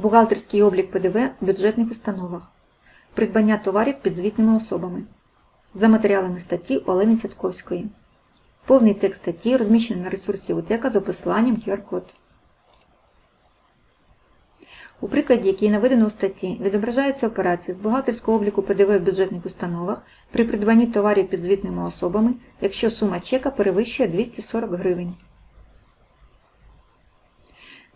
Бухгалтерський облік ПДВ в бюджетних установах. Придбання товарів підзвітними особами. За матеріалами статті Олени Сятковської. Повний текст статті розміщений на ресурсі УТЕКа за посиланням QR-код. У прикладі, який наведено у статті, відображаються операції з бухгалтерського обліку ПДВ в бюджетних установах при придбанні товарів підзвітними особами, якщо сума чека перевищує 240 гривень.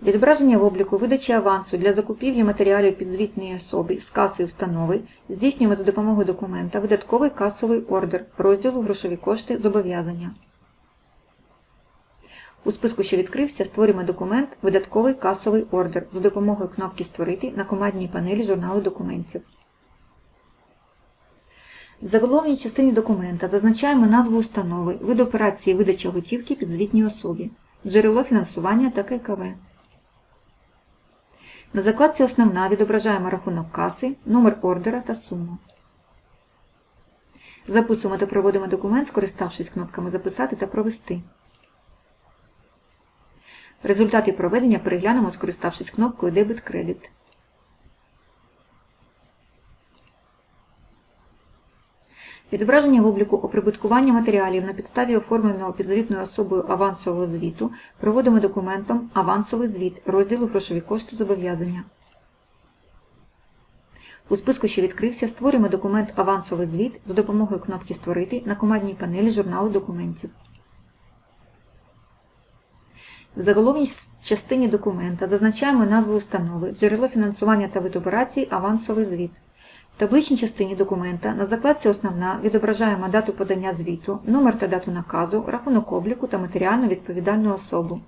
Відображення в обліку видачі авансу для закупівлі матеріалів підзвітної особи з каси установи здійснюємо за допомогою документа видатковий касовий ордер розділу грошові кошти зобов'язання. У списку, що відкрився, створюємо документ Видатковий касовий ордер за допомогою кнопки Створити на командній панелі журналу документів. В заголовній частині документа зазначаємо назву установи, вид операції видачі готівки підзвітній особі, джерело фінансування та ККВ. На закладці Основна відображаємо рахунок каси, номер ордера та суму. Записуємо та проводимо документ, скориставшись кнопками Записати та Провести. Результати проведення переглянемо, скориставшись кнопкою Дебет-кредит. Відображення в обліку оприбуткування матеріалів на підставі оформленого підзвітною особою авансового звіту проводимо документом Авансовий звіт розділу Грошові кошти зобов'язання. У списку, що відкрився, створюємо документ Авансовий звіт за допомогою кнопки Створити на командній панелі журналу документів. В заголовній частині документа зазначаємо назву установи, джерело фінансування та вид операцій авансовий звіт. В табличній частині документа на закладці Основна відображаємо дату подання звіту, номер та дату наказу, рахунок обліку та матеріально відповідальну особу.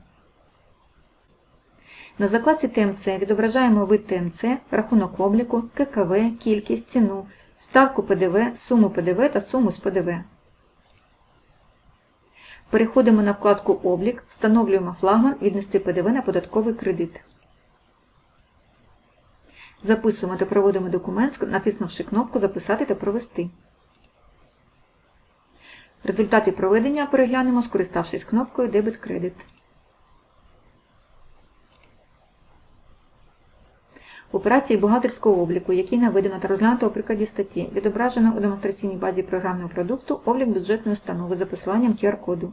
На закладці ТМЦ відображаємо вид ТМЦ, рахунок обліку, ККВ, кількість, ціну, ставку ПДВ, суму ПДВ та суму з ПДВ. Переходимо на вкладку Облік, встановлюємо флагман Віднести ПДВ на податковий кредит. Записуємо та проводимо документ, натиснувши кнопку Записати та провести. Результати проведення переглянемо, скориставшись кнопкою Дебет-кредит. Операції бухгалтерського обліку, які наведено та розглянуто у прикладі статті, відображено у демонстраційній базі програмного продукту облік бюджетної установи за посиланням QR-коду.